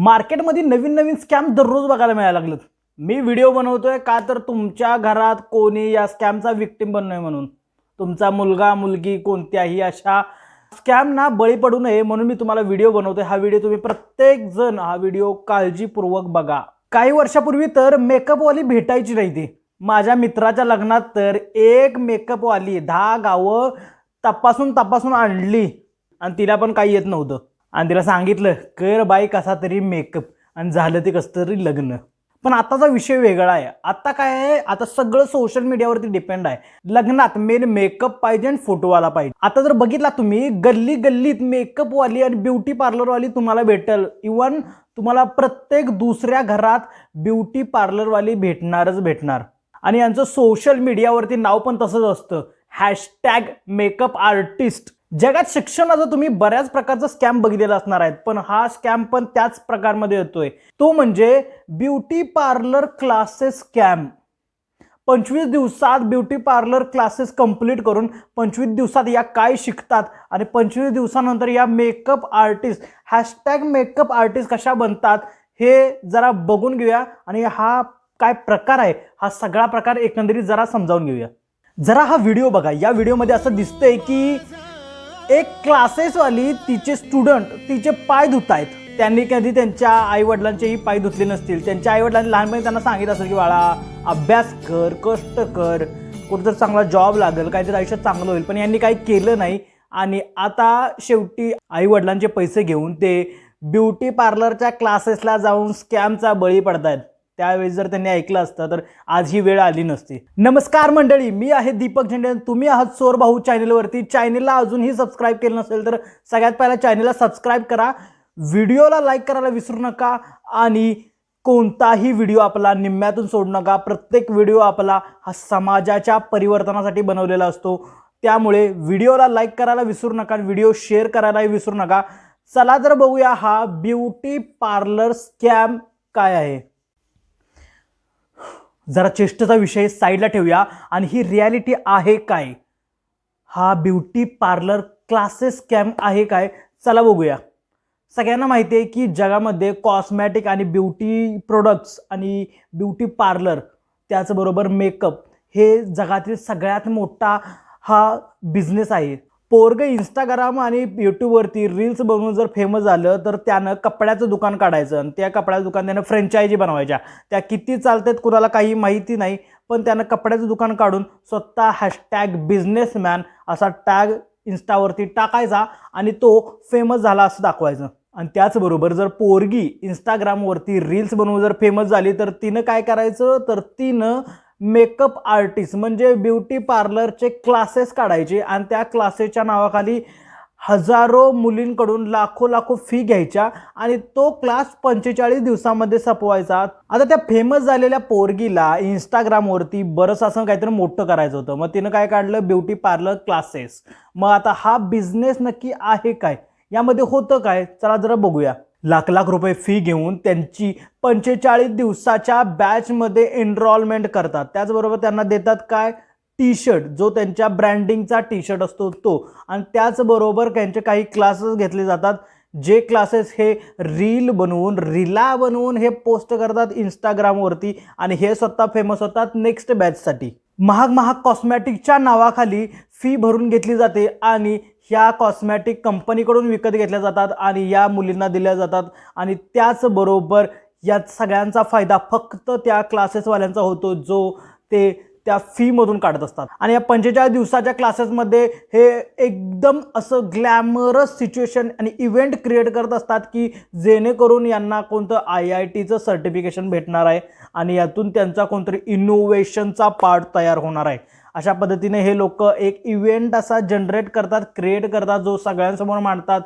मार्केटमध्ये नवीन नवीन स्कॅम दररोज बघायला मिळायला लागलेत. मी व्हिडिओ बनवतोय का तर तुमच्या घरात कोणी या स्कॅमचा विक्टीम बनणं नये म्हणून. तुमचा मुलगा मुलगी कोणत्याही अशा स्कॅमना बळी पडू नये म्हणून मी तुम्हाला व्हिडिओ बनवतोय. हा व्हिडिओ तुम्ही प्रत्येक जण हा व्हिडिओ काळजीपूर्वक बघा. काही वर्षापूर्वी तर मेकअपवाली भेटायची नाही ती. माझ्या मित्राच्या लग्नात तर एक मेकअपवाली दहा गावं तपासून तपासून आणली. आणि तिला पण काही येत नव्हतं. आणि तिला सांगितलं कर बाई कसा तरी मेकअप आणि झालं ते कसं तरी लग्न. पण आताचा विषय वेगळा आहे. आता काय आहे? आता सगळं सोशल मीडियावरती डिपेंड आहे. लग्नात मेन मेकअप पाहिजे आणि फोटोवाला पाहिजे. आता जर बघितला तुम्ही गल्ली गल्लीत मेकअपवाली आणि ब्युटी पार्लरवाली तुम्हाला भेटल. इवन तुम्हाला प्रत्येक दुसऱ्या घरात ब्युटी पार्लरवाली भेटणारच भेटणार. आणि यांचं सोशल मीडियावरती नाव पण तसंच असतं. हॅशटॅग मेकअप आर्टिस्ट जगात शिक्षणाचा तुम्ही बऱ्याच प्रकारचा स्कॅम बघितलेला असणार आहेत पण हा स्कॅम पण त्याच प्रकारमध्ये येतोय. तो म्हणजे ब्युटी पार्लर क्लासेस स्कॅम पंचवीस दिवसात ब्युटी पार्लर क्लासेस कंप्लीट करून पंचवीस दिवसात या काय शिकतात आणि पंचवीस दिवसानंतर या makeup artist hashtag makeup artist कशा बनतात हे जरा बघून घेऊया आणि हा काय प्रकार आहे हा सगळा प्रकार एकंदरीत जरा समजावून घेऊया. जरा हा व्हिडिओ बघा. या व्हिडिओमध्ये असं दिसतंय की एक क्लासेसवाली तिचे स्टुडंट तिचे पाय धुत आहेत त्यांनी कधी त्यांच्या आई वडिलांचेही पाय धुतले नसतील. त्यांच्या आईवडिलांनी लहानपणी त्यांना सांगितलं असेल की बाळा अभ्यास कर कष्ट कर. कुठं चांगला जॉब लागेल. काहीतरी आयुष्यात चांगलं होईल. पण यांनी काही केलं नाही. आणि आता शेवटी आई वडिलांचे पैसे घेऊन ते ब्युटी पार्लरच्या क्लासेसला जाऊन स्कॅमचा बळी पडतायत. त्यावेळी जर त्यांनी ऐकलं असतं तर आज ही वेळ आली नसती. नमस्कार मंडळी मी आहे दीपक झेंडे. तुम्ही आहात सोर भाऊ चॅनलवरती. अजूनही सबस्क्राईब केलं नसेल तर सगळ्यात पहिला चॅनेलला सबस्क्राईब करा. व्हिडिओला लाईक करायला विसरू नका आणि कोणताही व्हिडिओ आपला निम्म्यातून सोडू नका. प्रत्येक व्हिडिओ आपला हा समाजाच्या परिवर्तनासाठी बनवलेला असतो. त्यामुळे व्हिडिओला लाईक करायला विसरू नका व्हिडिओ शेअर करायलाही विसरू नका. चला तर बघूया हा ब्युटी पार्लर स्कॅम काय आहे. जरा चेष्टेचा विषय साईडला ठेवूया. आणि ही रियालिटी आहे काय? हा ब्युटी पार्लर क्लासेस कॅम्प आहे काय? चला बघूया. सगळ्यांना माहिती आहे की जगामध्ये कॉस्मॅटिक आणि ब्युटी प्रोडक्ट्स आणि ब्युटी पार्लर त्याचबरोबर मेकअप हे जगातील सगळ्यात मोठा हा बिझनेस आहे. पोरग इंस्टाग्राम आणि यूट्यूबवरती रील्स बनवून जर फेमस झालं तर त्यानं कपड्याचं दुकान काढायचं आणि त्या कपड्याचं दुकान त्यानं फ्रँचायझी बनवायच्या. त्या किती चालतात कुणाला काही माहिती नाही पण त्यानं कपड्याचं दुकान काढून स्वतः हॅशटॅग बिझनेसमॅन असा टॅग इन्स्टावरती टाकायचा आणि तो फेमस झाला असं दाखवायचं. आणि त्याचबरोबर जर पोरगी इंस्टाग्रामवरती रील्स बनवून जर फेमस झाली तर तिनं काय करायचं? तर तिनं मेकअप आर्टिस्ट म्हणजे ब्युटी पार्लरचे क्लासेस काढायचे आणि त्या क्लासेसच्या नावाखाली हजारो मुलींकडून लाखो लाखो फी घ्यायच्या आणि तो क्लास पंचेचाळीस दिवसामध्ये संपवायचा. आता त्या फेमस झालेल्या पोरगीला इंस्टाग्रामवरती बरंच असं काहीतरी मोठं करायचं होतं. मग तिनं काय काढलं? Beauty parlour classes. मग आता हा बिझनेस नक्की आहे काय? यामध्ये होतं काय? चला जरा बघूया. लाख लाख रुपये फी घेऊन त्यांची पंचेचाळीस दिवसाच्या बॅचमध्ये एनरॉलमेंट करतात. त्याचबरोबर त्यांना देतात काय? टी शर्ट जो त्यांच्या ब्रँडिंगचा टी शर्ट असतो तो. आणि त्याचबरोबर त्यांचे काही क्लासेस घेतले जातात. जे क्लासेस हे रील बनवून रीला बनवून हे पोस्ट करतात इंस्टाग्रामवरती आणि हे स्वतः फेमस होतात नेक्स्ट बॅचसाठी महाग महाग कॉस्मॅटिकच्या नावाखाली फी भरून घेतली जाते आणि ह्या कॉस्मॅटिक कंपनीकडून विकत घेतल्या जातात आणि या मुलींना दिल्या जातात. आणि त्याचबरोबर या सगळ्यांचा फायदा फक्त त्या क्लासेसवाल्यांचा होतो जो ते त्या फीमधून काढत असतात. आणि या पंचेचाळीस दिवसाच्या क्लासेसमध्ये हे एकदम असं ग्लॅमरस सिच्युएशन आणि इव्हेंट क्रिएट करत असतात की जेणेकरून यांना कोणतं आय आय टीचं सर्टिफिकेशन भेटणार आहे आणि यातून त्यांचा कोणतरी इनोव्हेशनचा पार्ट तयार होणार आहे. अशा पद्धतीने हे लोक एक इव्हेंट असा जनरेट करतात क्रिएट करतात जो सगळ्यांसमोर मांडतात.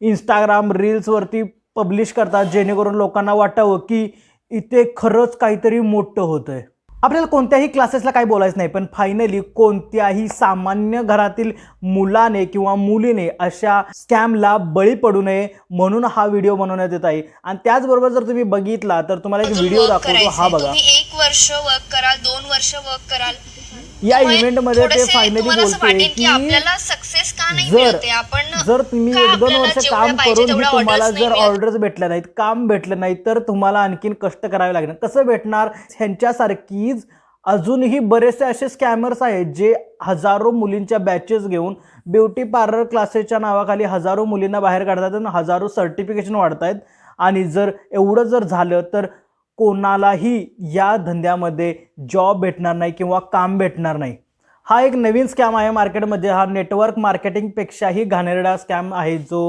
इंस्टाग्राम रील्सवरती पब्लिश करतात जेणेकरून लोकांना वाटावं की इथे खरंच काहीतरी मोठं होतं आहे आपल्याला कोणत्याही क्लासेसला काही बोलायचं नाही पण फायनली कोणत्याही सामान्य घरातील मुलाने किंवा मुलीने अशा स्कॅमला बळी पडू नये म्हणून हा व्हिडिओ बनवण्यात येत आहे. आणि त्याचबरोबर जर तुम्ही बघितला तर तुम्हाला एक व्हिडिओ दाखवतो. हा बघा. एक वर्ष वर्क कराल दोन वर्ष वर्क कराल. या इव्हेंटमध्ये ते फायनली तुम्हाला असं बोलते वाटेल की की नाही जर मिळते? आपण जर तुम्ही का एक दोन आपल्याला वर्ष जेवढ्या काम पाहिजे करून तेवढ्या तुम्हाला orders नाही जर मिळत? ऑर्डर्स भेटल्या नाहीत काम भेटलं नाही तर तुम्हाला आणखीन कष्ट करावे लागणार. कसं भेटणार? ह्यांच्यासारखीच अजूनही बरेचसे असे स्कॅमर्स आहेत जे हजारो मुलींच्या बॅचेस घेऊन ब्युटी पार्लर क्लासेसच्या नावाखाली हजारो मुलींना बाहेर काढतात आणि हजारो सर्टिफिकेशन वाढतायत. आणि जर एवढं जर झालं तर कोणालाही या धंद्यामध्ये जॉब भेटणार नाही किंवा काम भेटणार नाही. हा एक नवीन स्कॅम आहे मार्केटमध्ये. हा नेटवर्क मार्केटिंगपेक्षाही घाणेरडा स्कॅम आहे जो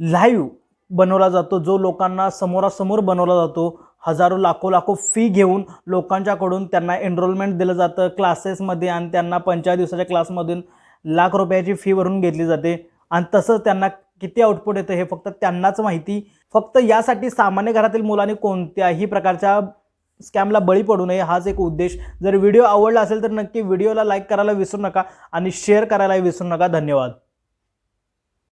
लाईव्ह बनवला जातो जो लोकांना समोरासमोर बनवला जातो. हजारो लाखो लाखो फी घेऊन लोकांच्याकडून त्यांना एनरोलमेंट दिलं जातं क्लासेसमध्ये आणि त्यांना पंचेचाळीस दिवसाच्या क्लासमधून लाख रुपयाची फी भरून घेतली जाते. आणि तसंच त्यांना किती आउटपुट येतं हे फक्त त्यांनाच माहिती. फक्त यासाठी सामान्य घरातील मुलांनी कोणत्याही प्रकारच्या स्कॅमला बळी पडू नये हाच एक उद्देश. जर व्हिडिओ आवडला असेल तर नक्की व्हिडिओला लाईक करायला विसरू नका आणि शेअर करायलाही विसरू नका. धन्यवाद.